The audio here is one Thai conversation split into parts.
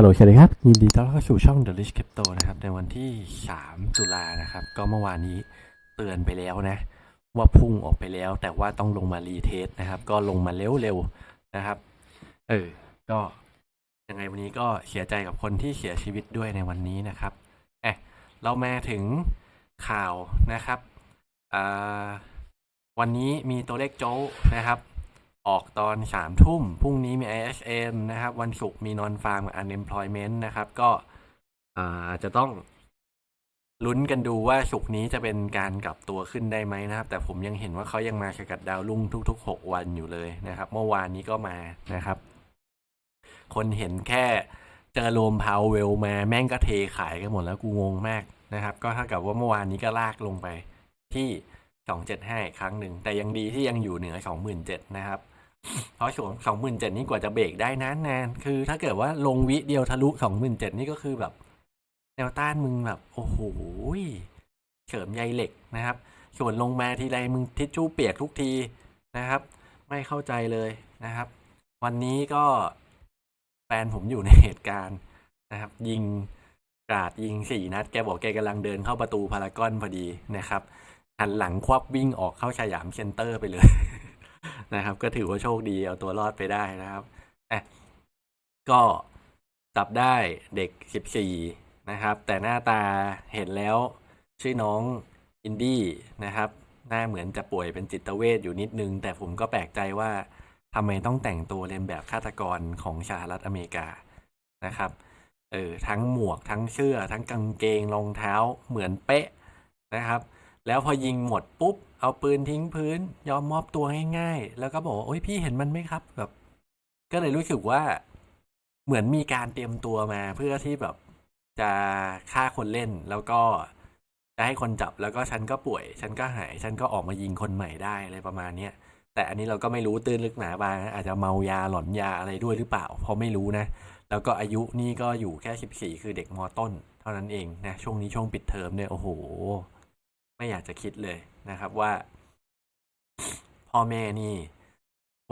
ฮัลโหลสวัสดีครับ ยินดีต้อนรับเข้าสู่ช่อง The Rich Crypto นะครับ ในวันที่ 3 ตุลานะครับ ก็เมื่อวานนี้เตือนไปแล้วนะ ว่าพุ่งออกไปแล้ว แต่ว่าต้องลงมารีเทสนะครับ ก็ลงมาเร็วๆนะครับ เออ ก็ยังไงวันนี้ก็เสียใจกับคนที่เสียชีวิตด้วยในวันนี้นะครับเอะเรามาถึงข่าวนะครับอ่าวันนี้มีตัวเลขโจ้นะครับ ออกตอนสามทุ่มพรุ่งนี้มี ISM นะครับ วันศุกร์มี non farm กับ unemployment นะครับ ก็อาจจะต้องลุ้นกันดูว่าศุกร์นี้จะเป็นการกลับตัวขึ้นได้ไหมนะครับ แต่ผมยังเห็นว่าเขายังมาสกัดดาวรุ่งทุก ๆ 6 วันอยู่เลยนะครับ เมื่อวานนี้ก็มานะครับ คนเห็นแค่เจอโรมพาวเวลมาแม่งก็เทขายกันหมดแล้วกูงงมากนะครับ ก็เท่ากับว่าเมื่อวานนี้ก็ลากลงไปที่ 275 อีกครั้งหนึ่ง แต่ยังดีที่ยังอยู่เหนือ 27,000นะครับ เพราะช่วงสองหมื่นเจ็ดนี่กว่าจะเบรกได้นานนานคือ ถ้าเกิดว่าลงวิเดียวทะลุสองหมื่นเจ็ดนี่ก็คือแบบ แนวต้านมึงแบบ โอ้โหเฉิมใยเหล็กนะครับ ส่วนลงมาทีไรมึงทิชชู่เปียกทุกทีนะครับ ไม่เข้าใจเลยนะครับ วันนี้ก็แฟนผมอยู่ในเหตุการณ์นะครับ ยิงกราดยิงสี่นัด แกบอกแกกำลังเดินเข้าประตูพารากอนพอดีนะครับหันหลังควับวิ่งออกเข้าสยามเซ็นเตอร์ไปเลย นะครับ ก็ถือว่าโชคดีเอาตัวรอดไปได้นะครับอะก็จับได้เด็กสิบสี่นะครับ แต่หน้าตาเห็นแล้วชื่อน้องอินดี้นะครับ หน้าเหมือนจะป่วยเป็นจิตเวชอยู่นิดนึง แต่ผมก็แปลกใจว่าทำไมต้องแต่งตัวเลียนแบบฆาตกรของสหรัฐอเมริกานะครับเออทั้งหมวกทั้งเสื้อ ทั้งกางเกงรองเท้าเหมือนเป๊ะนะครับ แล้วพอยิงหมดปุ๊บ เอาปืนทิ้งพื้น ยอมมอบตัวง่ายๆ แล้วก็บอกว่าโอ้ยพี่เห็นมันไหมครับแบบ ก็เลยรู้สึกว่าเหมือนมีการเตรียมตัวมาเพื่อที่แบบจะฆ่าคนเล่นแล้วก็จะให้คนจับแล้วก็ฉันก็ป่วย ฉันก็หาย ฉันก็ออกมายิงคนใหม่ได้อะไรประมาณเนี้ยแต่อันนี้เราก็ไม่รู้ตื้นลึกหนาบางอาจจะเมายาหลอนยาอะไรด้วยหรือเปล่าเพราะไม่รู้นะ แล้วก็อายุนี่ก็อยู่แค่สิบสี่คือเด็กมต้น เท่านั้นเองนะช่วงนี้ช่วงปิดเทอมเนี่ยโอ้โห ไม่อยากจะคิดเลยนะครับว่า พ่อแม่นี่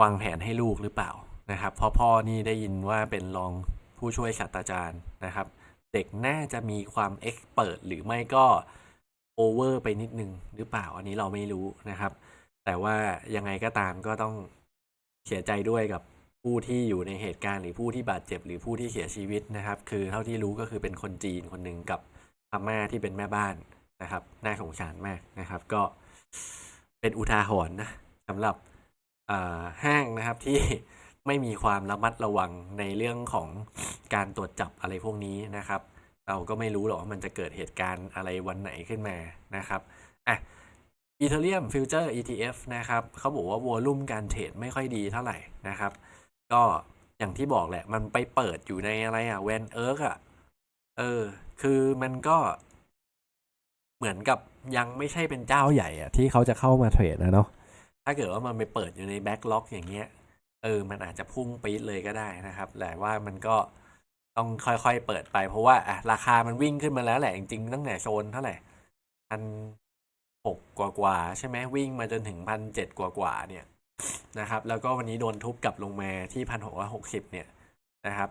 วางแผนให้ลูกหรือเปล่านะครับเพราะพ่อนี่ได้ยินว่าเป็นรองผู้ช่วยศาสตราจารย์นะครับ เด็กน่าจะมีความเอ็กซ์เหรือไม่ก็โอเวอร์ไปนิดนึงหรือเปล่า อันนี้เราไม่รู้นะครับ แต่ว่ายังไงก็ตามก็ต้องเสียใจด้วยกับผู้ที่อยู่ในเหตุการณ์หรือผู้ที่บาดเจ็บ หรือผู้ที่เสียชีวิตนะครับ คือเท่าที่รู้ก็คือเป็นคนจีนคนหนึ่งกับอาม่าที่เป็นแม่บ้าน นะครับ น่าสงสารมากนะครับ ก็เป็นอุทาหรณ์นะสำหรับห้างนะครับที่ไม่มีความระมัดระวังในเรื่องของการตรวจจับอะไรพวกนี้นะครับ เราก็ไม่รู้หรอกว่ามันจะเกิดเหตุการณ์อะไรวันไหนขึ้นมานะครับอะอีเทเรียมฟิวเจอร์ ETF นะครับเขาบอกว่าวอลุ่มการเทรดไม่ค่อยดีเท่าไหร่นะครับ ก็อย่างที่บอกแหละ มันไปเปิดอยู่ในอะไรอะแวนเอิร์กอะเออ คือมันก็ เหมือนกับยังไม่ใช่เป็นเจ้าใหญ่อะที่เขาจะเข้ามาเทรดนะเนาะถ้าเกิดว่ามันไปเปิดอยู่ในแบ็กล็อกอย่างเงี้ยเออมันอาจจะพุ่งปี๊ดเลยก็ได้นะครับแต่ว่ามันก็ต้องค่อยๆเปิดไปเพราะว่าอะราคามันวิ่งขึ้นมาแล้วแหละจริงๆตั้งแต่โซนเท่าไหร่พันหกกว่าๆใช่ไหมวิ่งมาจนถึงพันเจ็ดกว่าๆเนี่ยนะครับ แล้วก็วันนี้โดนทุบกลับลงมาที่พันหกร้อยหกสิบเนี่ยนะครับ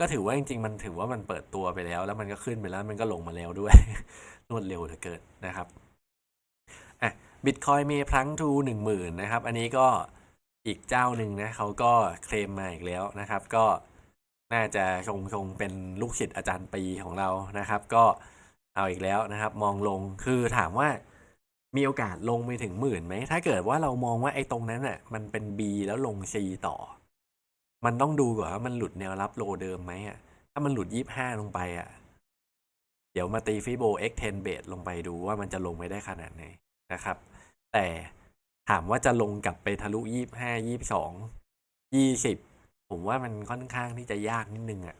ก็ถือว่าจริงๆ มันถือว่ามันเปิดตัวไปแล้ว แล้วมันก็ขึ้นไปแล้วมันก็ลงมาแล้วด้วย รวดเร็วเหลือเกินนะครับอะบิตคอยเมพลังทูหนึ่งหมื่นนะครับ อันนี้ก็อีกเจ้าหนึ่งนะเขาก็เคลมมาอีกแล้วนะครับ ก็น่าจะชงชงเป็นลูกศิษย์อาจารย์ปีของเรานะครับ ก็เอาอีกแล้วนะครับ มองลงคือถามว่ามีโอกาสลงไปถึงหมื่นไหมถ้าเกิดว่าเรามองว่าไอ้ตรงนั้นอะมันเป็น B แล้วลง C ต่อ มันต้องดูก่อนว่ามันหลุดแนวรับโลเดิมไหมอะ ถ้ามันหลุดยี่ห้าลงไปอะ เดี๋ยวมาตีฟิโบ x10 เบสลงไปดูว่ามันจะลงไปได้ขนาดไหนนะครับ แต่ถามว่าจะลงกลับไปทะลุยี่ห้ายี่สองยี่สิบผมว่ามันค่อนข้างที่จะยากนิดนึงอะ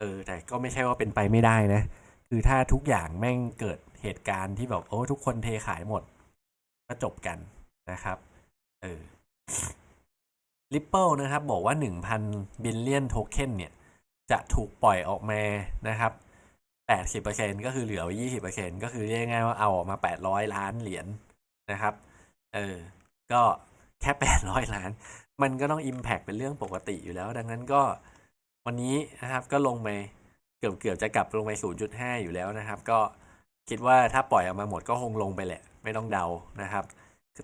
เออ แต่ก็ไม่ใช่ว่าเป็นไปไม่ได้นะ คือถ้าทุกอย่างแม่งเกิดเหตุการณ์ที่แบบโอ้ทุกคนเทขายหมด ก็จบกันนะครับ Ripple นะครับบอกว่า 1,000 บิลเลียนโทเค็นเนี่ย จะถูกปล่อยออกมานะครับ 80%ก็คือเหลือไว้20%ก็คือเรียกง่ายว่าเอาออกมา 800 ล้านเหรียญนะครับ เออ ก็แค่ 800 ล้าน มันก็ต้อง Impact เป็นเรื่องปกติอยู่แล้ว ดังนั้นก็วันนี้นะครับก็ลงไปเกือบเกือบจะกลับลงไป 0.5 อยู่แล้วนะครับ ก็คิดว่าถ้าปล่อยออกมาหมดก็คงลงไปแหละ ไม่ต้องเดานะครับ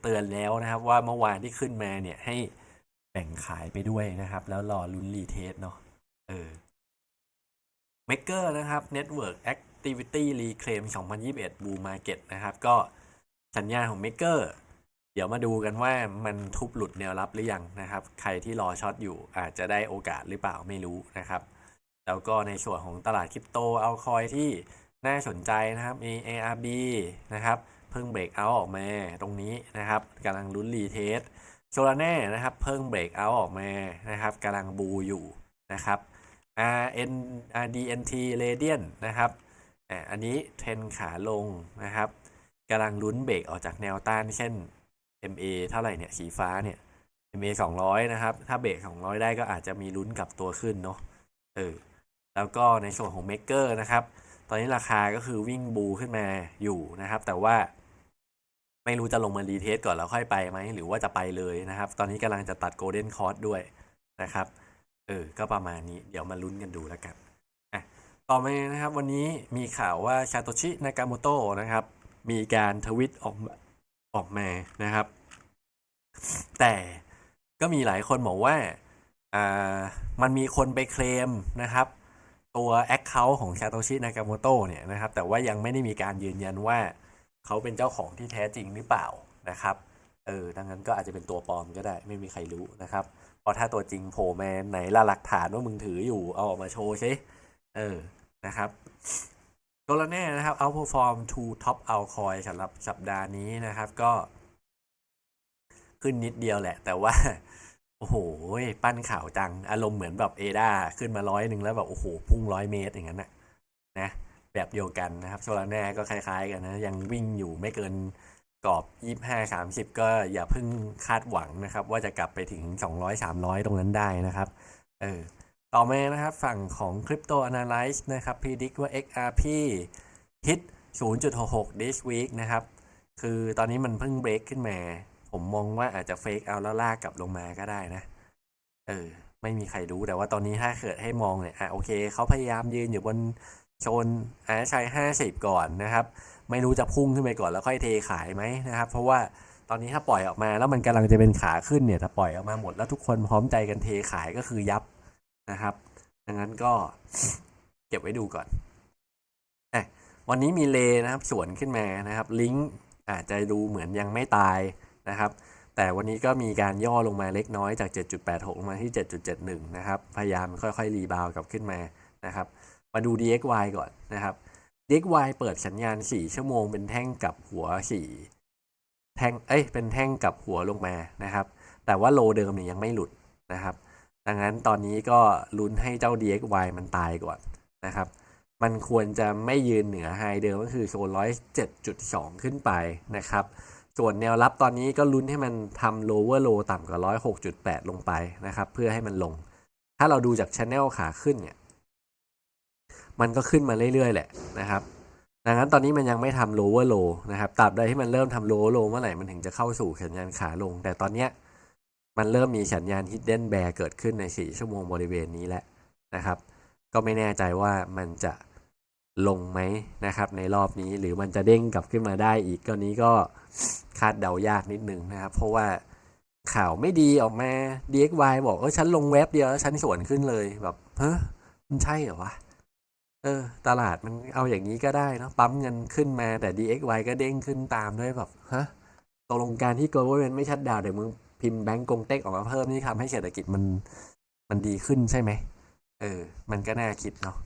เตือนแล้วนะครับว่าเมื่อวานที่ขึ้นมาเนี่ยให้ แบ่งขายไปด้วยนะครับ แล้วรอลุ้นรีเทสเนาะเออ Maker นะครับ Network Activity Reclaim 2021 Bull Market นะครับ ก็สัญญาของ Maker เดี๋ยวมาดูกันว่ามันทุบหลุดแนวรับหรือยังนะครับ ใครที่รอช็อตอยู่อาจจะได้โอกาสหรือเปล่าไม่รู้นะครับ แล้วก็ในส่วนของตลาดคริปโตเอาคอยที่น่าสนใจนะครับ มี ARB นะครับ เพิ่งเบรกเอาออกมาตรงนี้นะครับกำลังลุ้นรีเทส โซลาแน่นะครับเพิ่งเบรกเอาออกมานะครับกำลังบูอยู่นะครับ RN RDNT Radiant นะครับอันนี้เทรนขาลงนะครับกำลังลุ้นเบรกออกจากแนวต้านเช่น MA เท่าไหร่เนี่ยสีฟ้าเนี่ย MA 200 นะครับ ถ้าเบรก200 ได้ก็อาจจะมีลุ้นกลับตัวขึ้นเนาะเออแล้วก็ในส่วนของ Maker นะครับ ตอนนี้ราคาก็คือวิ่งบูขึ้นมาอยู่นะครับ แต่ว่า ไม่รู้จะลงมารีเทสก่อนแล้วค่อยไปไหม หรือว่าจะไปเลยนะครับ ตอนนี้กำลังจะตัดโกลเด้นคอร์สด้วยนะครับ เออ ก็ประมาณนี้ เดี๋ยวมาลุ้นกันดูแล้วกันอะต่อมานะครับ วันนี้มีข่าวว่าชาโตชิ นากาโมโตะนะครับ มีการทวิตออกออกมานะครับ แต่ก็มีหลายคนบอกว่า อ่า มันมีคนไปเคลมนะครับ ตัว Account ของ Satoshi Nakamoto เนี่ยนะครับ แต่ว่ายังไม่ได้มีการยืนยันว่า เขาเป็นเจ้าของที่แท้จริงหรือเปล่านะครับ เออดังนั้นก็อาจจะเป็นตัวปลอมก็ได้ไม่มีใครรู้นะครับพราะถ้าตัวจริงโผล่มาไหนละหลักฐานว่ามึงถืออยู่เอาออกมาโชว์ซิเออนะครับตัวลแน่นะครับ outperform to top altcoin สำหรับสัปดาห์นี้นะครับก็ ขึ้นนิดเดียวแหละ แต่ว่า โอ้โห ปั้นข่าวจัง อารมณ์เหมือนแบบเอดาขึ้นมาร้อยหนึ่งแล้วแบบ โอ้โห พุ่งร้อยเมตรอย่างนั้นนะนะ แบบเดียวกันนะครับโซลาแน่ก็คล้ายๆ กันนะ ยังวิ่งอยู่ไม่เกินกรอบ 25 30 ก็อย่าเพิ่งคาดหวังนะครับ ว่าจะกลับไปถึง 200 300 ตรงนั้นได้นะครับเออต่อมานะครับฝั่งของ Crypto Analyze นะครับ predict ว่า XRP hit 0.66 this week นะครับ คือตอนนี้มันเพิ่งเบรกขึ้นมา ผมมองว่าอาจจะเฟกเอาแล้วลากกลับลงมาก็ได้นะ เออ ไม่มีใครรู้แต่ว่าตอนนี้ถ้าเกิดให้มองเนี่ย อะโอเค เขาพยายามยืนอยู่บน โซนอาชัยห้าสิบก่อนนะครับ ไม่รู้จะพุ่งขึ้นไปก่อนแล้วค่อยเทขายไหมนะครับ เพราะว่าตอนนี้ถ้าปล่อยออกมาแล้วมันกำลังจะเป็นขาขึ้นเนี่ยถ้าปล่อยออกมาหมดแล้วทุกคนพร้อมใจกันเทขายก็คือยับนะครับดังนั้นก็เก็บไว้ดูก่อนอวันนี้มีเลนะครับสวนขึ้นมานะครับ ลิงก์อาจจะดูเหมือนยังไม่ตายนะครับ แต่วันนี้ก็มีการย่อลงมาเล็กน้อยจาก 7.86 ลงมาที่ 7.71 นะครับ พยายามค่อยๆ รีบาวกลับขึ้นมานะครับ มาดู DXY ก่อนนะครับ DXY เปิดสัญญาณ 4 ชั่วโมง เป็นแท่งกับหัว 4 แท่ง เอ้ย เป็นแท่งกับหัวลงมานะครับ แต่ว่าโลเดิมเนี่ยยังไม่หลุดนะครับ ดังนั้นตอนนี้ก็ลุ้นให้เจ้า DXY มันตายก่อนนะครับ มันควรจะไม่ยืนเหนือไฮเดิมก็คือโซน107.2 ขึ้นไปนะครับส่วนแนวรับตอนนี้ก็ลุ้นให้มันทำ lower low ต่ำกว่า 106.8 ลงไปนะครับ เพื่อให้มันลง ถ้าเราดูจาก channel ขาขึ้นเนี่ย มันก็ขึ้นมาเรื่อยๆ แหละนะครับดังนั้นตอนนี้มันยังไม่ทำ lower low นะครับตราบใดที่มันเริ่มทำ lower low เมื่อไหร่มันถึงจะเข้าสู่สัญญาณขาลง แต่ตอนเนี้ยมันเริ่มมีสัญญาณ hidden bear เกิดขึ้นใน 4 ชั่วโมงบริเวณนี้แล้วนะครับ ก็ไม่แน่ใจว่ามันจะลงไหมนะครับ ในรอบนี้หรือมันจะเด้งกลับขึ้นมาได้อีกก็นี้ก็คาดเดายากนิดนึงนะครับ เพราะว่าข่าวไม่ดีออกมา DXY บอกเออฉันลงเว็บเดียวแล้วฉันสวนขึ้นเลยแบบเฮ้ยมันใช่เหรอวะ เออ ตลาดมันเอาอย่างนี้ก็ได้เนอะปั๊มเงินขึ้นมาแต่ DXY ก็เด้งขึ้นตามด้วยแบบฮะตกลงการที่ government ไม่ชัดดาวเดี๋ยวมึงพิมพ์แบงก์กงเต็กออกมาเพิ่มนี่ทำให้เศรษฐกิจมันมันดีขึ้นใช่ไหมเออ มันก็น่าคิดเนาะ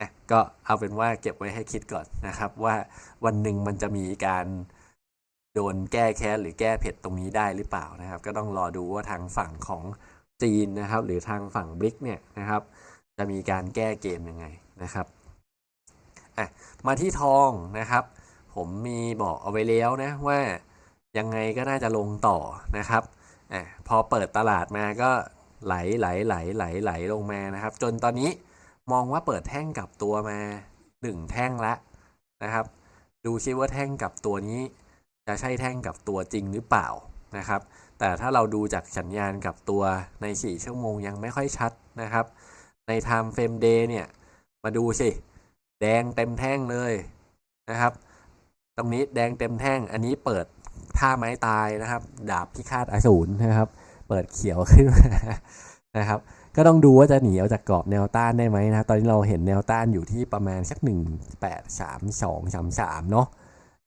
อะก็เอาเป็นว่าเก็บไว้ให้คิดก่อนนะครับ ว่าวันหนึ่งมันจะมีการโดนแก้แค้นหรือแก้เผ็ดตรงนี้ได้หรือเปล่านะครับ ก็ต้องรอดูว่าทางฝั่งของจีนนะครับ หรือทางฝั่งบริกเนี่ยนะครับ จะมีการแก้เกมยังไงนะครับ อะมาที่ทองนะครับ ผมมีบอกเอาไว้แล้วนะว่ายังไงก็น่าจะลงต่อนะครับอะพอเปิดตลาดมาก็ไหลไหลไหลไหลไหลลงมานะครับ จนตอนนี้มองว่าเปิดแท่งกลับตัวมาหนึ่งแท่งละนะครับ ดูซิว่าแท่งกลับตัวนี้ จะใช่แท่งกลับตัวจริงหรือเปล่านะครับ แต่ถ้าเราดูจากสัญญาณกลับตัวใน 4 ชั่วโมงยังไม่ค่อยชัดนะครับ ใน time frame day เนี่ย มาดูสิ แดงเต็มแท่งเลยนะครับ ตรงนี้แดงเต็มแท่ง อันนี้เปิดท่าไม้ตายนะครับ ดาบพิฆาตอสูรนะครับ เปิดเขียวขึ้นมานะครับ ก็ต้องดูว่าจะหนีออกจากกรอบแนวต้านได้ไหมนะตอนนี้เราเห็นแนวต้านอยู่ที่ประมาณสักหนึ่งแปดสามสองสามสามเนาะ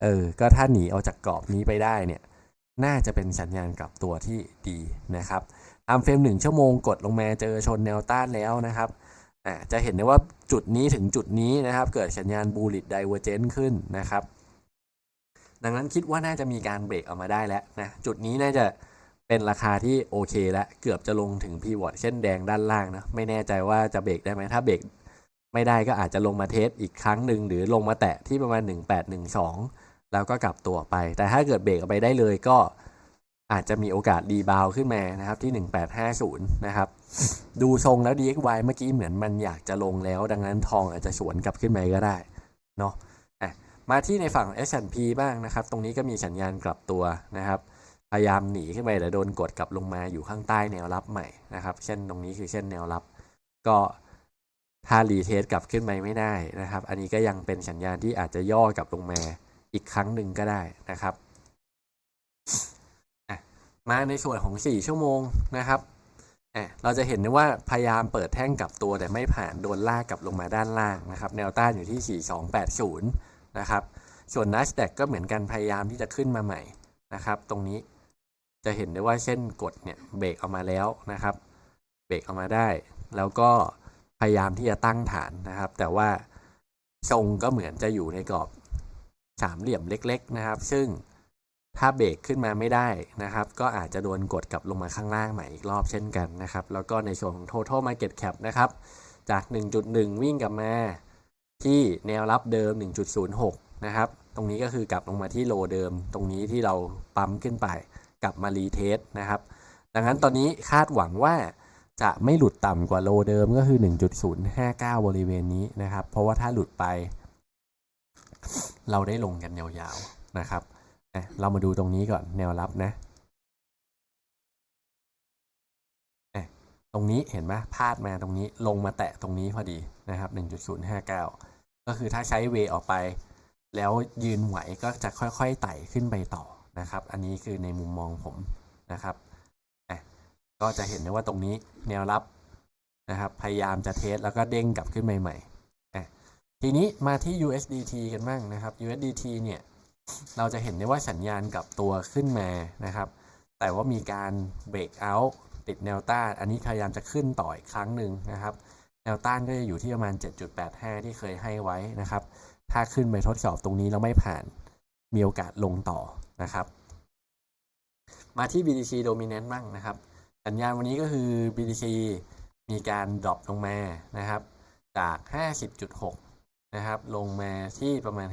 เออ ก็ถ้าหนีออกจากกรอบนี้ไปได้เนี่ย น่าจะเป็นสัญญาณกลับตัวที่ดีนะครับตามเฟรมหนึ่งชั่วโมงกดลงมาเจอชนแนวต้านแล้วนะครับ อ่าจะเห็นได้ว่าจุดนี้ถึงจุดนี้นะครับ เกิดสัญญาณบูลิ d ไดเวอร์เจนขึ้นนะครับ ดังนั้นคิดว่าน่าจะมีการเบรกออกมาได้แล้วนะจุดนี้น่าจะเป็นราคาที่โอเคแล้วเกือบจะลงถึงพีวอตเช่นแดงด้านล่างนะไม่แน่ใจว่าจะเบรกได้ไหมถ้าเบรกไม่ได้ก็อาจจะลงมาเทสอีกครั้งหนึ่งหรือลงมาแตะที่ประมาณ 1812 แล้วก็กลับตัวไป แต่ถ้าเกิดเบรกไปได้เลยก็ อาจจะมีโอกาสรีบาวขึ้นมานะครับที่ 1850 นะครับ ดูทรงแล้ว DXY เมื่อกี้เหมือนมันอยากจะลงแล้ว ดังนั้นทองอาจจะสวนกลับขึ้นมาก็ได้เนาะะมาที่ในฝั่ง S&P บ้างนะครับ ตรงนี้ก็มีสัญญาณกลับตัวนะครับ พยายามหนีขึ้นไปแต่โดนกดกลับลงมาอยู่ข้างใต้แนวรับใหม่นะครับ เช่นตรงนี้คือเช่นแนวรับ ก็ถ้ารีเทสกลับขึ้นไปไม่ได้นะครับ อันนี้ก็ยังเป็นสัญญาณที่อาจจะย่อกลับลงมาอีกครั้งหนึ่งก็ได้นะครับ มาในส่วนของ 4 ชั่วโมงนะครับอะเราจะเห็นได้ว่าพยายามเปิดแท่งกลับตัวแต่ไม่ผ่านโดนลากกลับลงมาด้านล่างนะครับ แนวต้านอยู่ที่ 4280 นะครับ ส่วน NASDAQ ก็เหมือนกันพยายามที่จะขึ้นมาใหม่นะครับ ตรงนี้จะเห็นได้ว่าเส้นกดเนี่ยเบรกออกมาแล้วนะครับ เบรกออกมาได้ แล้วก็พยายามที่จะตั้งฐานนะครับ แต่ว่าทรงก็เหมือนจะอยู่ในกรอบสามเหลี่ยมเล็ก ๆ นะครับ ซึ่ง ถ้าเบรกขึ้นมาไม่ได้นะครับ ก็อาจจะโดนกดกลับลงมาข้างล่างใหม่อีกรอบเช่นกันนะครับ แล้วก็ในส่วนของ total market cap นะครับ จาก 1.1 วิ่งกลับมาที่แนวรับเดิม 1.06 นะครับ ตรงนี้ก็คือกลับลงมาที่โลเดิม ตรงนี้ที่เราปั๊มขึ้นไป กลับมารีเทสนะครับ ดังนั้นตอนนี้คาดหวังว่าจะไม่หลุดต่ำกว่าโลเดิมก็คือ 1.059 บริเวณนี้นะครับ เพราะว่าถ้าหลุดไป เราได้ลงกันยาวๆนะครับะเรามาดูตรงนี้ก่อนแนวรับนะตรงนี้เห็นไหมพาดมาตรงนี้ลงมาแตะตรงนี้พอดีนะครับ 1.059 ก็คือถ้าใช้เวออกไป แล้วยืนไหวก็จะค่อยๆไต่ขึ้นไปต่อนะครับ อันนี้คือในมุมมองผมนะครับก็จะเห็นได้ว่าตรงนี้แนวรับนะครับ พยายามจะเทสแล้วก็เด้งกลับขึ้นใหม่ๆทีนี้มาที่ USDT กันบ้างนะครับ USDT เนี่ย เราจะเห็นได้ว่าสัญญาณกับตัวขึ้นมานะครับ แต่ว่ามีการเบรกเอาท์ติดแนวต้าน อันนี้พยายามจะขึ้นต่ออีกครั้งหนึ่งนะครับ แนวต้านก็จะอยู่ที่ประมาณ 7.85 ที่เคยให้ไว้นะครับ ถ้าขึ้นไปทดสอบตรงนี้แล้วไม่ผ่าน มีโอกาสลงต่อนะครับ มาที่ BTC Dominant บ้างนะครับ สัญญาณวันนี้ก็คือ BTC มีการดรอปลงมานะครับ จาก 50.6 นะครับ ลงมาที่ประมาณ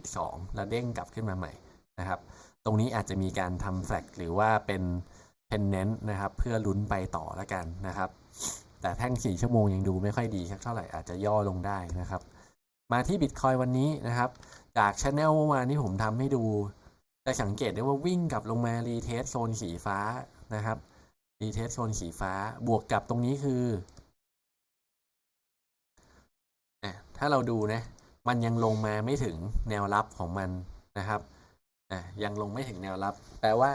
50.2 แล้วเด้งกลับขึ้นมาใหม่นะครับ ตรงนี้อาจจะมีการทำแฟลกหรือว่าเป็น Pennant นะครับ เพื่อลุ้นไปต่อแล้วกันนะครับ แต่แท่ง 4 ชั่วโมงยังดูไม่ค่อยดีสักเท่าไหร่อาจจะย่อลงได้นะครับ มาที่ Bitcoin วันนี้นะครับ จากช anel เมื่อวานที่ผมทำให้ดูจะสังเกตได้ว่าวิ่งกลับลงมารีเทสโซนสีฟ้านะครับรีเทสโซนสีฟ้าบวกกับตรงนี้คือ ถ้าเราดูนะมันยังลงมาไม่ถึงแนวรับของมันนะครับอะยังลงไม่ถึงแนวรับแปลว่า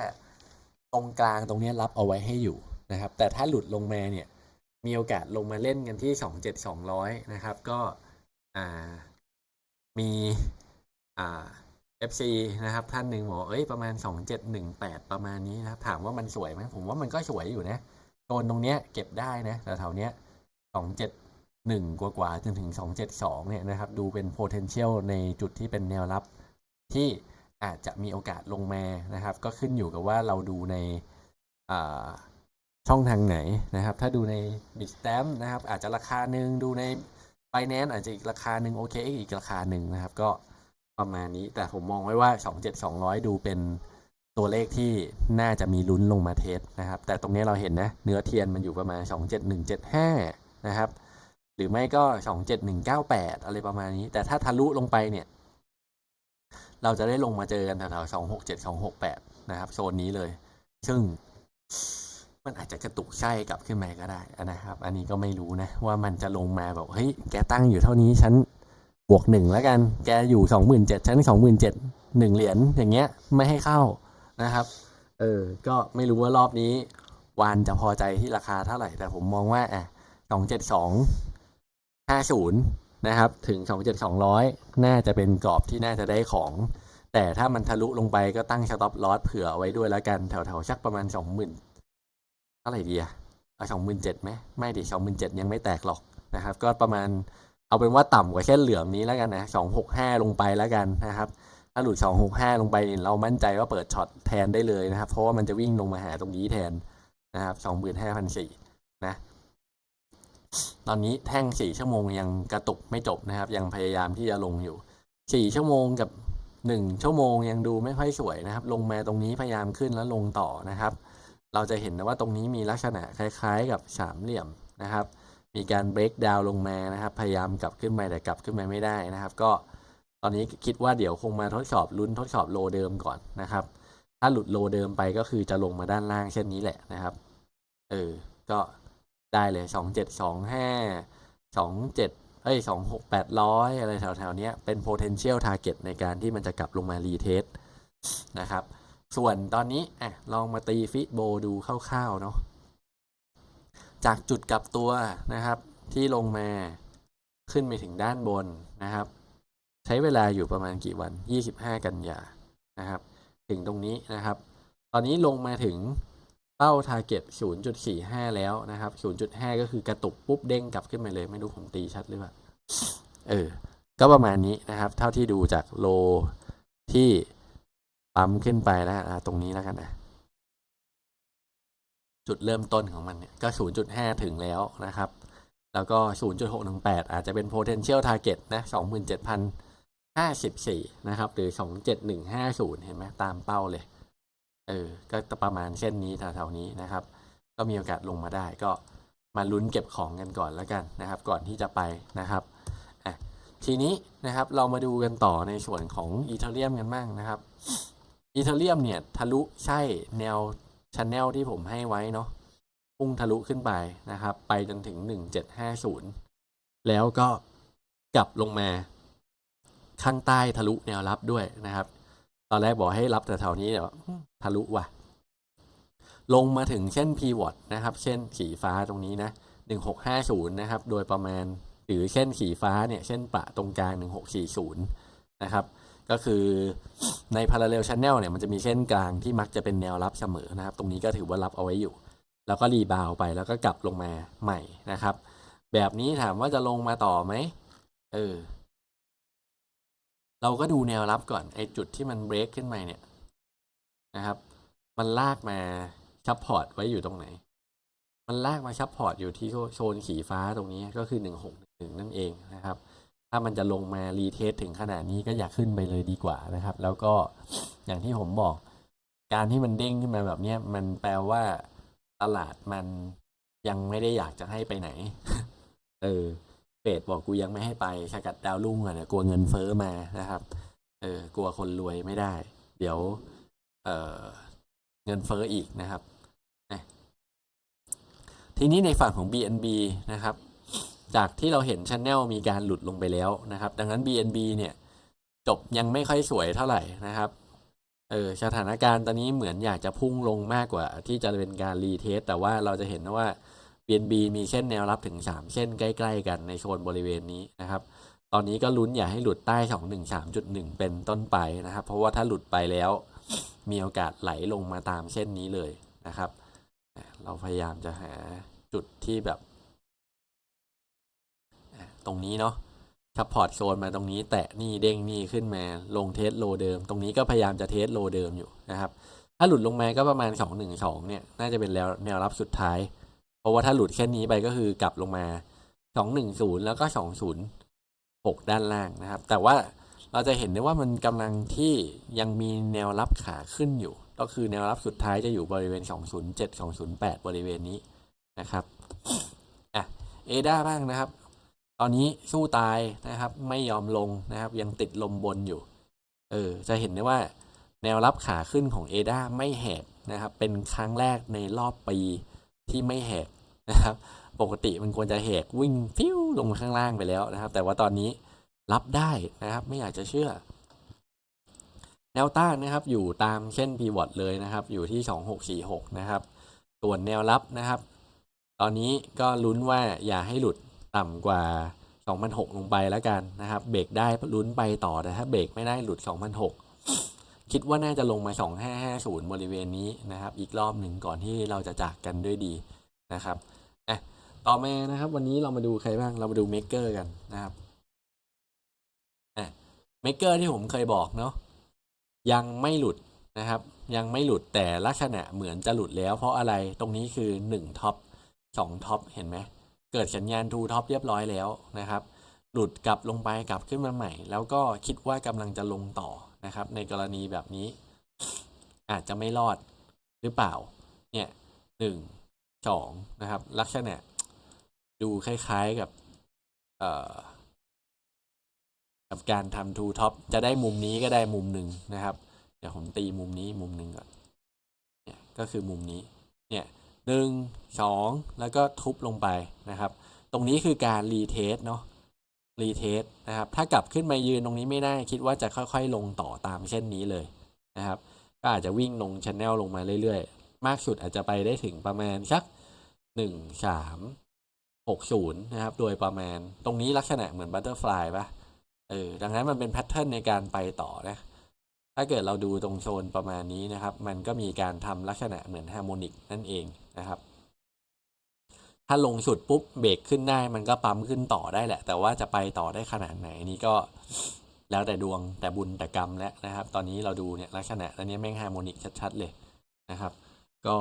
ตรงกลางตรงนี้รับเอาไว้ให้อยู่นะครับ แต่ถ้าหลุดลงมาเนี่ยมีโอกาสลงมาเล่นกันที่สองเจ็ดสองร้อยนะครับ ก็อ่ามีอ่า FC นะครับ ท่านหนึ่งบอกเอ้ยประมาณ 2718 ประมาณนี้นะครับถามว่ามันสวยไหมผมว่ามันก็สวยอยู่นะโซนตรงเนี้ยเก็บได้นะแต่แถวๆเนี้ย 1 กว่ากว่าๆจนถึง 272 เนี่ยนะครับ ดูเป็น potential ในจุดที่เป็นแนวรับที่อาจจะมีโอกาสลงมานะครับ ก็ขึ้นอยู่กับว่าเราดูในช่องทางไหนนะครับ ถ้าดูใน b i t s t a m p นะครับ อาจจะราคาหนึ่งดูใน Binance อาจจะอีกราคาหนึ่ง OKX อีกราคาหนึ่งนะครับ ก็ประมาณนี้แต่ผมมองไว้ว่า 27200 ดูเป็นตัวเลขที่น่าจะมีลุ้นลงมาเทสนะครับ แต่ตรงนี้เราเห็นนะ เนื้อเทียนมันอยู่ประมาณ 27175 นะครับ หรือไม่ก็27198อะไรประมาณนี้ แต่ถ้าทะลุลงไปเนี่ย เราจะได้ลงมาเจอกันแถวๆ267 268นะครับโซนนี้เลย ซึ่งมันอาจจะกระตุกไส้กลับขึ้นมาก็ได้นะครับ อันนี้ก็ไม่รู้นะ ว่ามันจะลงมาแบบเฮ้ยแกตั้งอยู่เท่านี้ฉันบวกหนึ่งแล้วกันแกอยู่สองหมื่นเจ็ดฉันสองหมื่นเจ็ดหนึ่งเหรียญอย่างเงี้ยไม่ให้เข้านะครับ เออ ก็ไม่รู้ว่ารอบนี้วานจะพอใจที่ราคาเท่าไหร่ แต่ผมมองว่าอะสองเจ็ดสอง ห้าศูนะครับ ถึงสองเจ็ดสองร้อยน่าจะเป็นกรอบที่น่าจะได้ของ แต่ถ้ามันทะลุลงไปก็ตั้งสต็อปลอสเผื่อไว้ด้วยแล้วกันแถวๆสักประมาณสองหมื่นเท่าไหร่ดีอะเอาสองหมื่นเจ็ดไหมไม่ดิสองหมื่นเจ็ดยังไม่แตกหรอกนะครับ ก็ประมาณเอาเป็นว่าต่ำกว่าเส้นเหลืองนี้แล้วกันนะสองหกห้าลงไปแล้วกันนะครับถ้าหลุดสองหกห้าลงไปเรามั่นใจว่าเปิดช็อตแทนได้เลยนะครับ เพราะว่ามันจะวิ่งลงมาหาตรงนี้แทนนะครับสองหมื่นห้าพันสี่นะ ตอนนี้แท่งสี่ชั่วโมงยังกระตุกไม่จบนะครับ ยังพยายามที่จะลงอยู่สี่ชั่วโมงกับหนึ่งชั่วโมงยังดูไม่ค่อยสวยนะครับ ลงมาตรงนี้พยายามขึ้นแล้วลงต่อนะครับ เราจะเห็นนะว่าตรงนี้มีลักษณะคล้ายๆ กับสามเหลี่ยมนะครับ มีการเบรกดาวลงมานะครับ พยายามกลับขึ้นมาแต่กลับขึ้นมาไม่ได้นะครับ ก็ตอนนี้คิดว่าเดี๋ยวคงมาทดสอบลุ้นทดสอบโลเดิมก่อนนะครับ ถ้าหลุดโลเดิมไปก็คือจะลงมาด้านล่างเช่นนี้แหละนะครับ เออ ก็ ได้เลยสองเจ็ดสองห้าสองเจ็ดเอ้ยสองหกแปดร้อยอะไรแถวๆเนี้ยเป็น potential target ในการที่มันจะกลับลงมา retest นะครับ ส่วนตอนนี้อะลองมาตีฟิโบดูคร่าวๆเนาะจากจุดกลับตัวนะครับ ที่ลงมาขึ้นไปถึงด้านบนนะครับ ใช้เวลาอยู่ประมาณกี่วัน 25 กันยานะครับ ถึงตรงนี้นะครับ ตอนนี้ลงมาถึง เป้า target 0.45 แล้วนะครับ 0.5 ก็คือกระตุกปุ๊บเด้งกลับขึ้นมาเลย ไม่รู้ผมตีชัดหรือเปล่า เออ ก็ประมาณนี้นะครับ เท่าที่ดูจากโลที่ปั๊มขึ้นไปแล้วอะตรงนี้แล้วกันนะ จุดเริ่มต้นของมันเนี่ยก็ 0.5 ถึงแล้วนะครับ แล้วก็ 0.618 อาจจะเป็น potential target นะ27,054 นะครับ หรือ 27150 เห็นไหมตามเป้าเลย เออก็ประมาณเช่นนี้แถวๆนี้นะครับ ก็มีโอกาสลงมาได้ก็มาลุ้นเก็บของกันก่อนแล้วกันนะครับ ก่อนที่จะไปนะครับอะทีนี้นะครับเรามาดูกันต่อในส่วนของอีเทเรียมกันบ้างนะครับอีเทเรียมเนี่ยทะลุใช่แนวชันแนลที่ผมให้ไว้เนาะพุ่งทะลุขึ้นไปนะครับ ไปจนถึง 1750 แล้วก็กลับลงมาข้างใต้ทะลุแนวรับด้วยนะครับ ตอนแรกบอกให้รับแต่แถวนี้แต่ว่าอืมทะลุว่ะ ลงมาถึงเช่น p w o t นะครับ เช่นสีฟ้าตรงนี้นะ1650นะครับ โดยประมาณหรือเช่นสีฟ้าเนี่ยเช่นประตรงกลาง1640นะครับ ก็คือใน parallel channel เนี่ยมันจะมีเส้นกลางที่มักจะเป็นแนวรับเสมอนะครับ ตรงนี้ก็ถือว่ารับเอาไว้อยู่ แล้วก็รีบาวไปแล้วก็กลับลงมาใหม่นะครับ แบบนี้ถามว่าจะลงมาต่อไหมเออ เราก็ดูแนวรับก่อนไอ้จุดที่มันเบรกขึ้นมาเนี่ยนะครับ มันลากมาซัพพอร์ตไว้อยู่ตรงไหน มันลากมาซัพพอร์ตอยู่ที่โซนสีฟ้าตรงนี้ก็คือหนึ่งหกหนึ่งนั่นเองนะครับ ถ้ามันจะลงมารีเทสถึงขนาดนี้ก็อยากขึ้นไปเลยดีกว่านะครับ แล้วก็อย่างที่ผมบอก การที่มันเด้งขึ้นมาแบบเนี้ยมันแปลว่าตลาดมันยังไม่ได้อยากจะให้ไปไหน เออ ดบอกกูยังไม่ให้ไปสกัดดาวรุ่งอะเนี่ยกลัวเงินเฟ้อมานะครับ เออกลัวคนรวยไม่ได้ เดี๋ยว เออเงินเฟ้ออีกนะครับทีนี้ในฝั่งของ BNB นะครับ จากที่เราเห็นช n แนลมีการหลุดลงไปแล้วนะครับ ดังนั้น BNB เนี่ย จบยังไม่ค่อยสวยเท่าไหร่นะครับเออสถานการณ์ตอนนี้เหมือนอยากจะพุ่งลงมากกว่า ที่จะเป็นการรีเทสแต่ว่าเราจะเห็นว่า BNB มีเส้นแนวรับถึง 3 เส้นใกล้ ๆ กันในโซนบริเวณนี้นะครับ ตอนนี้ก็ลุ้นอย่าให้หลุดใต้ 213.1 เป็นต้นไปนะครับ เพราะว่าถ้าหลุดไปแล้ว มีโอกาสไหลลงมาตามเส้นนี้เลยนะครับ เราพยายามจะหาจุดที่แบบ ตรงนี้เนาะซัพพอร์ตโซนมาตรงนี้ แตะนี่เด้งนี่ขึ้นมาลงเทสโลเดิม ตรงนี้ก็พยายามจะเทสโลเดิมอยู่นะครับ ถ้าหลุดลงมาก็ประมาณ 212 เนี่ย น่าจะเป็นแนวแนวรับสุดท้าย เพราะว่าถ้าหลุดแค่นี้ไปก็คือกลับลงมา 210 แล้วก็ 206 ด้านล่างนะครับ แต่ว่าเราจะเห็นได้ว่ามันกำลังที่ยังมีแนวรับขาขึ้นอยู่ ก็คือแนวรับสุดท้ายจะอยู่บริเวณ 207 208 บริเวณนี้นะครับอะเอด้าบ้างนะครับ ตอนนี้สู้ตายนะครับไม่ยอมลงนะครับ ยังติดลมบนอยู่เออจะเห็นได้ว่าแนวรับขาขึ้นของเอด้าไม่แหกนะครับ เป็นครั้งแรกในรอบปี ที่ไม่แหกนะครับ ปกติมันควรจะแหกวิ่งฟิวลงมาข้างล่างไปแล้วนะครับ แต่ว่าตอนนี้รับได้นะครับ ไม่อยากจะเชื่อ แนวต้านนะครับ อยู่ตามเช่น pivot เลยนะครับ อยู่ที่ 2646 นะครับส่วนแนวรับนะครับ ตอนนี้ก็ลุ้นว่าอย่าให้หลุดต่ำกว่า 2,006 ลงไปแล้วกันนะครับ เบรกได้ลุ้นไปต่อแต่ถ้าเบรกไม่ได้หลุด 2,006 คิดว่าน่าจะลงมา 2550 บริเวณนี้นะครับ อีกรอบหนึ่งก่อนที่เราจะจากกันด้วยดีนะครับอะต่อมานะครับวันนี้เรามาดูใครบ้างเรามาดูเมกเกอร์กันนะครับอะเมกเกอร์ที่ผมเคยบอกเนาะยังไม่หลุดนะครับ ยังไม่หลุดแต่ลักษณะเหมือนจะหลุดแล้ว เพราะอะไรตรงนี้คือ1ท็อป2ท็อปเห็นไหมเกิดสัญญาณ two top เรียบร้อยแล้วนะครับ หลุดกลับลงไปกลับขึ้นมาใหม่ แล้วก็คิดว่ากำลังจะลงต่อ นะครับ ในกรณีแบบนี้ อาจจะไม่รอดหรือเปล่า เนี่ยหนึ่งสองนะครับ ลักษณะดูคล้ายๆกับเอ่อกับการทำ two top จะได้มุมนี้ก็ได้มุมหนึ่งนะครับ เดี๋ยวผมตีมุมนี้มุมหนึ่งก่อน เนี่ยก็คือมุมนี้ เนี่ยหนึ่งสองแล้วก็ทุบลงไปนะครับ ตรงนี้คือการรีเทสเนาะ รีเทสนะครับ ถ้ากลับขึ้นมายืนตรงนี้ไม่ได้คิดว่าจะค่อยๆ ลงต่อตามเช่นนี้เลยนะครับ ก็อาจจะวิ่งลงชันแนลลงมาเรื่อยๆ มากสุดอาจจะไปได้ถึงประมาณสักหนึ่งสามหกศูนย์นะครับ โดยประมาณ ตรงนี้ลักษณะเหมือนบัตเตอร์ฟลายปะเออ ดังนั้นมันเป็นแพทเทิร์นในการไปต่อนะ ถ้าเกิดเราดูตรงโซนประมาณนี้นะครับ มันก็มีการทำลักษณะเหมือนฮาร์โมนิกนั่นเองนะครับ ถ้าลงสุดปุ๊บเบรกขึ้นได้มันก็ปั๊มขึ้นต่อได้แหละ แต่ว่าจะไปต่อได้ขนาดไหนนี่ก็แล้วแต่ดวงแต่บุญแต่กรรมแล้วนะครับ ตอนนี้เราดูเนี่ยลักษณะอันนี้แม่งฮาร์โมนิกชัดๆเลยนะครับ ก็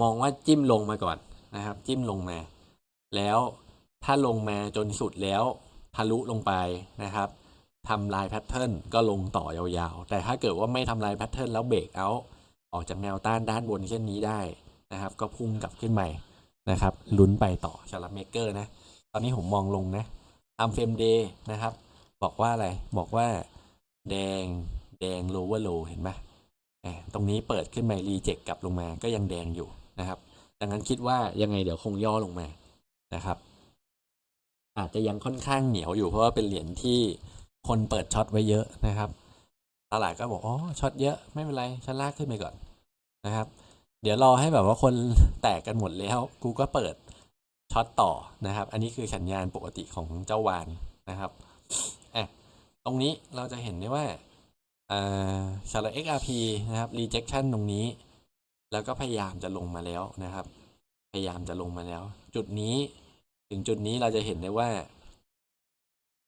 มองว่าจิ้มลงมาก่อนนะครับ จิ้มลงมา แล้วถ้าลงมาจนสุดแล้วทะลุลงไปนะครับทำลายแพทเทิร์นก็ลงต่อยาวๆ แต่ถ้าเกิดว่าไม่ทำลายแพทเทิร์นแล้วเบรกเอาออกจากแนวต้านด้านบนเช่นนี้ได้นะครับ ก็พุ่งกลับขึ้นใหม่ นะครับลุ้นไปต่อสำหรับเมกเกอร์นะ ตอนนี้ผมมองลงนะอัมเฟมเดย์นะครับ บอกว่าอะไร บอกว่าแดงแดงโลเวอร์โลเห็นไหมอ่าตรงนี้เปิดขึ้นมารีเจ็คกลับลงมาก็ยังแดงอยู่นะครับ ดังนั้นคิดว่ายังไงเดี๋ยวคงย่อลงมานะครับ อาจจะยังค่อนข้างเหนียวอยู่เพราะว่าเป็นเหรียญที่คนเปิดช็อตไว้เยอะนะครับตลาดก็บอกอ๋อช็อตเยอะไม่เป็นไรฉันลากขึ้นไปก่อนนะครับ เดี๋ยวรอให้แบบว่าคนแตกกันหมดแล้ว กูก็เปิดช็อตต่อนะครับ อันนี้คือสัญญาณปกติของเจ้าวานนะครับอะตรงนี้เราจะเห็นได้ว่าอ่าสาร XRP นะครับ rejection ตรงนี้ แล้วก็พยายามจะลงมาแล้วนะครับ พยายามจะลงมาแล้ว จุดนี้ถึงจุดนี้เราจะเห็นได้ว่า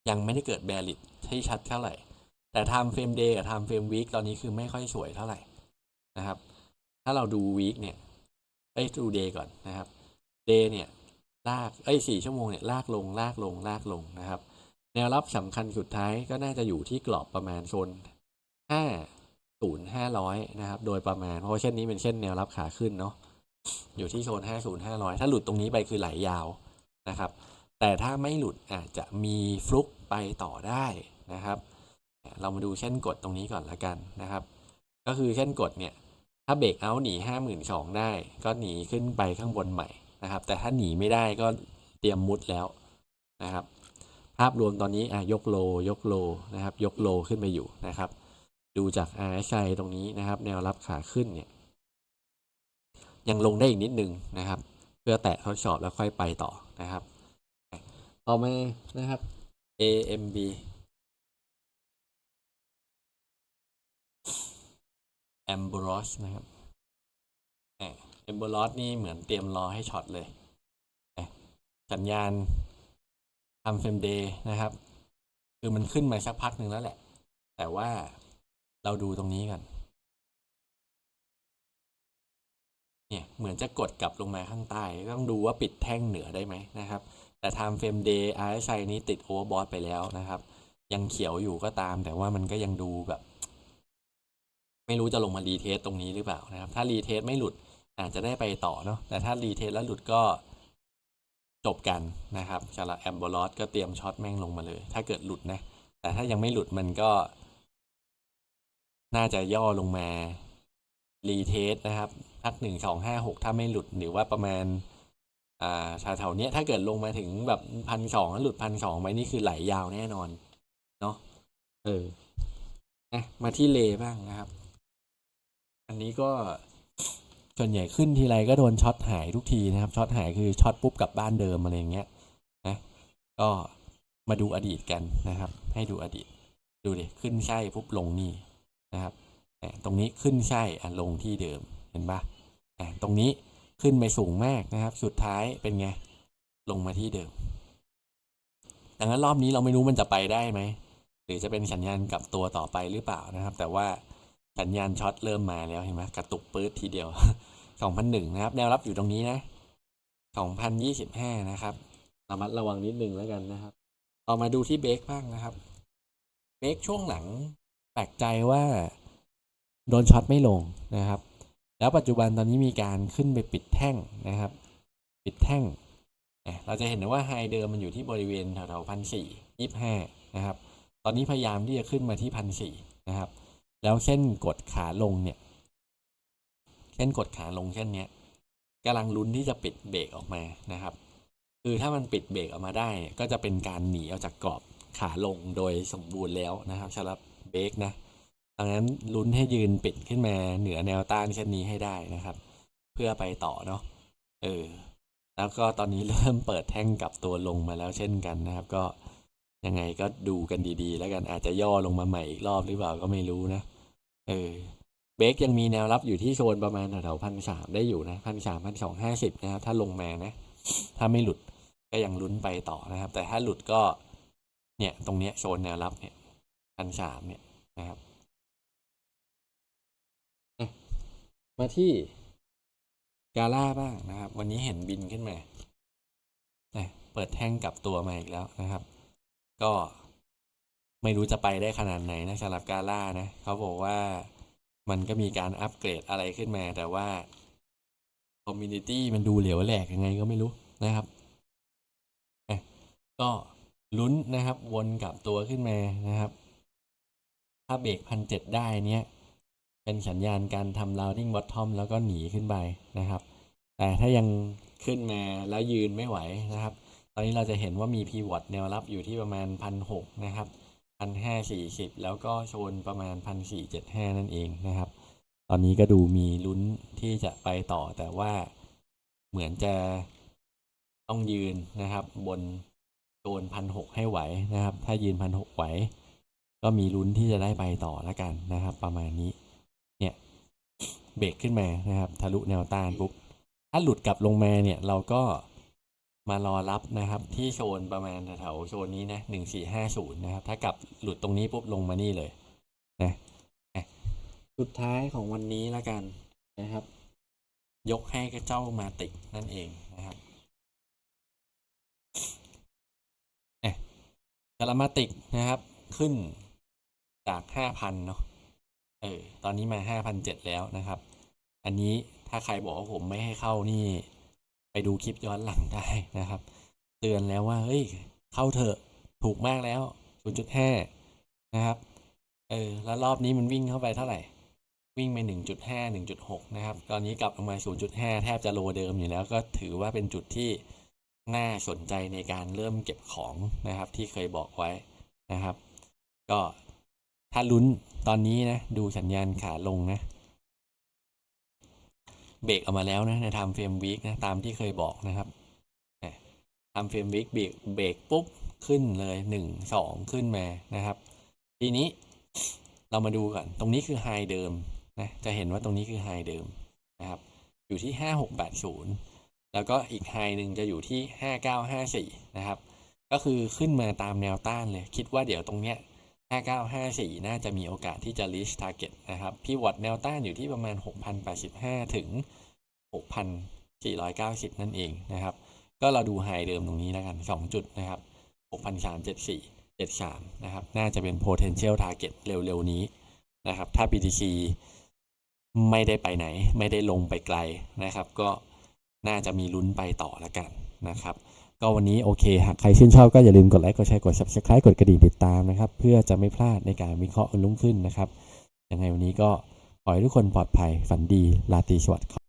ยังไม่ได้เกิดแบริตที่ชัดเท่าไหร่ แต่ time frame day กับ time frame week ตอนนี้คือไม่ค่อยสวยเท่าไหร่นะครับ ถ้าเราดู week เนี่ยเอ้ดู day ก่อนนะครับ day เนี่ยลากเอ้ยสี่ชั่วโมงเนี่ยลากลงลากลงลากลงนะครับ แนวรับสำคัญสุดท้ายก็น่าจะอยู่ที่กรอบประมาณโซนห้าศูนย์ห้าร้อยนะครับ โดยประมาณ เพราะว่าเช่นนี้เป็นเช่นแนวรับขาขึ้นเนาะอยู่ที่โซนห้าศูนย์ห้าร้อยถ้าหลุดตรงนี้ไปคือไหลยาวนะครับ แต่ถ้าไม่หลุดอาจจะมีฟลุกไปต่อได้นะครับ เรามาดูเช่นกดตรงนี้ก่อนละกันนะครับ ก็คือเช่นกดเนี่ย ถ้าเบรกเอาหนีห้าหมื่นสองได้ ก็หนีขึ้นไปข้างบนใหม่นะครับ แต่ถ้าหนีไม่ได้ก็เตรียมมุดแล้วนะครับ ภาพรวมตอนนี้อะยกโลยกโลนะครับ ยกโลขึ้นไปอยู่นะครับ ดูจาก RSI ตรงนี้นะครับ แนวรับขาขึ้นเนี่ย ยังลงได้อีกนิดนึงนะครับ เพื่อแตะทดสอบแล้วค่อยไปต่อนะครับ ต่อมานะครับ AMB a m b r o s นะครับแอมเบอรอสนี่เหมือนเตรียมรอให้ช็อตเลย สัญญาณทำเฟรมเดย์นะครับ คือมันขึ้นมาสักพักหนึ่งแล้วแหละ แต่ว่าเราดูตรงนี้กันเนี่ยเหมือนจะกดกลับลงมาข้างใต้ ต้องดูว่าปิดแท่งเหนือได้ไหมนะครับ แต่ time frame day RSI นี้ติด overbought ไปแล้วนะครับ ยังเขียวอยู่ก็ตาม แต่ว่ามันก็ยังดูแบบ ไม่รู้จะลงมารีเทสตรงนี้หรือเปล่านะครับ ถ้ารีเทสไม่หลุดอาจจะได้ไปต่อเนาะแต่ถ้ารีเทสแล้วหลุดก็จบกันนะครับสำหรับแอมบอลอสก็เตรียมช็อตแม่งลงมาเลย ถ้าเกิดหลุดนะ แต่ถ้ายังไม่หลุดมันก็ น่าจะย่อลงมารีเทสนะครับพักหนึ่งสองห้าหกถ้าไม่หลุดหรือว่าประมาณ อ่าชาแถวเนี้ยถ้าเกิดลงมาถึงแบบพันสองหลุดพันสองไปนี่คือไหลยาวแน่นอน เนาะเอออะมาที่เลบ้างนะครับ อันนี้ก็ส่วนใหญ่ขึ้นทีไรก็โดนช็อตหายทุกทีนะครับ ช็อตหายคือช็อตปุ๊บกลับบ้านเดิมอะไรอย่างเงี้ยนะก็มาดูอดีตกันนะครับ ให้ดูอดีต ดูดิขึ้นใช่ปุ๊บลงนี่นะครับอะตรงนี้ขึ้นใช่อะลงที่เดิมเห็นปะอะตรงนี้ขึ้นไปสูงมากนะครับ สุดท้ายเป็นไงลงมาที่เดิมดังนั้นรอบนี้เราไม่รู้มันจะไปได้ไหมหรือจะเป็นสัญญาณกลับตัวต่อไปหรือเปล่านะครับ แต่ว่า สัญญาณช็อตเริ่มมาแล้วเห็นไหมกระตุกปื๊ดทีเดียว 2001 นะครับ แนวรับอยู่ตรงนี้นะ 2025 นะครับระมัดระวังนิดนึงแล้วกันนะครับ เอามาดูที่เบรกบ้างนะครับ เบรกช่วงหลังแปลกใจว่าโดนช็อตไม่ลงนะครับ แล้วปัจจุบันตอนนี้มีการขึ้นไปปิดแท่งนะครับ ปิดแท่ง เราจะเห็นว่าไฮเดิมมันอยู่ที่บริเวณแถวๆพันสี่ยี่ห้านะครับ ตอนนี้พยายามที่จะขึ้นมาที่พันสี่นะครับ แล้วเส้นกดขาลงเนี่ย เส้นกดขาลงเช่นเนี้ยกำลังลุ้นที่จะปิดเบรกออกมานะครับ คือถ้ามันปิดเบรกออกมาได้เนี่ยก็จะเป็นการหนีออกจากกรอบขาลงโดยสมบูรณ์แล้วนะครับสำหรับเบรกนะดังนั้นลุ้นให้ยืนปิดขึ้นมาเหนือแนวต้านเช่นนี้ให้ได้นะครับ เพื่อไปต่อเนาะเออแล้วก็ตอนนี้เริ่มเปิดแท่งกลับตัวลงมาแล้วเช่นกันนะครับ ก็ยังไงก็ดูกันดีๆ แล้วกันอาจจะย่อลงมาใหม่อีกรอบหรือเปล่าก็ไม่รู้นะ เออเบรกยังมีแนวรับอยู่ที่โซนประมาณแถวพันสามได้อยู่นะพันสามพันสองห้าสิบนะครับ ถ้าลงมานะ ถ้าไม่หลุดก็ยังลุ้นไปต่อนะครับ แต่ถ้าหลุดก็ เนี่ย ตรงเนี้ยโซนแนวรับเนี่ยพันสามเนี่ยนะครับ มาที่กาล่าบ้างนะครับ วันนี้เห็นบินขึ้นมานะเปิดแท่งกลับตัวมาอีกแล้วนะครับ ก็ ไม่รู้จะไปได้ขนาดไหนนะสำหรับกาล่านะเขาบอกว่ามันก็มีการอัปเกรดอะไรขึ้นมา แต่ว่าคอมมูนิตี้มันดูเหลวแหลกยังไงก็ไม่รู้นะครับก็ลุ้นนะครับ วนกลับตัวขึ้นมานะครับ ถ้าเบรกพันเจ็ดได้เนี้ยเป็นสัญญาณการทำ rounding bottom แล้วก็หนีขึ้นไปนะครับ แต่ถ้ายังขึ้นมาแล้วยืนไม่ไหวนะครับ ตอนนี้เราจะเห็นว่ามี pivot แนวรับอยู่ที่ประมาณพันหกนะครับ พันห้าสี่สิบแล้วก็โซนประมาณพันสี่เจ็ดห้านั่นเองนะครับ ตอนนี้ก็ดูมีลุ้นที่จะไปต่อแต่ว่าเหมือนจะต้องยืนนะครับ บนโซนพันหกให้ไหวนะครับ ถ้ายืนพันหกไหว ก็มีลุ้นที่จะได้ไปต่อแล้วกันนะครับ ประมาณนี้ เนี่ยเบรกขึ้นมานะครับ ทะลุแนวต้านปุ๊บถ้าหลุดกลับลงมาเนี่ยเราก็ มารอรับนะครับที่โซนประมาณแถวโซนนี้นะหนึ่งสี่ห้าศูนย์นะครับ ถ้ากลับหลุดตรงนี้ปุ๊บลงมานี่เลยนะสุดท้ายของวันนี้แล้วกันนะครับ ยกให้กับเจ้ามาติกนั่นเองนะครับอะกาลามาติกนะครับขึ้นจากห้าพันเนาะเออตอนนี้มาห้าพันเจ็ดแล้วนะครับ อันนี้ถ้าใครบอกว่าผมไม่ให้เข้านี่ ไปดูคลิปย้อนหลังได้นะครับ เตือนแล้วว่าเฮ้ยเข้าเถอะถูกมากแล้ว 0.5 นะครับเออแล้วรอบนี้มันวิ่งเข้าไปเท่าไหร่ วิ่งไป 1.5 1.6 นะครับ ตอนนี้กลับลงมา 0.5 แทบจะโลเดิมอยู่แล้ว ก็ถือว่าเป็นจุดที่น่าสนใจในการเริ่มเก็บของนะครับ ที่เคยบอกไว้นะครับ ก็ถ้าลุ้นตอนนี้นะ ดูสัญญาณขาลงนะ เบรกออกมาแล้วนะในทำเฟรมวีคนะตามที่เคยบอกนะครับทำเฟรมวีคเบรกเบรกปุ๊บขึ้นเลยหนึ่งสองขึ้นมานะครับ ทีนี้เรามาดูก่อนตรงนี้คือไฮเดิมนะจะเห็นว่าตรงนี้คือไฮเดิมนะครับ อยู่ที่ห้าหกแปดศูนย์แล้วก็อีกไฮหนึ่งจะอยู่ที่ห้าเก้าห้าสี่นะครับ ก็คือขึ้นมาตามแนวต้านเลย คิดว่าเดี๋ยวตรงเนี้ย 5954 น่าจะมีโอกาสที่จะ reach target นะครับพี่วอตแนวต้านอยู่ที่ประมาณ 6,085 ถึง 6,490 นั่นเองนะครับ ก็เราดูไฮเดิมตรงนี้แล้วกัน 2 จุดนะครับ 6,374 73 นะครับ น่าจะเป็น potential target เร็วๆนี้นะครับ ถ้า BTC ไม่ได้ไปไหน ไม่ได้ลงไปไกลนะครับ ก็น่าจะมีลุ้นไปต่อแล้วกันนะครับ ก็วันนี้โอเคหากใครชื่นชอบก็อย่าลืมกดไลค์กดแชร์กด subscribe กดกระดิ่งติดตามนะครับ เพื่อจะไม่พลาดในการวิเคราะห์วันรุ่งขึ้นนะครับยังไงวันนี้ก็ขอให้ทุกคนปลอดภัยฝันดีราตรีสวัสดิ์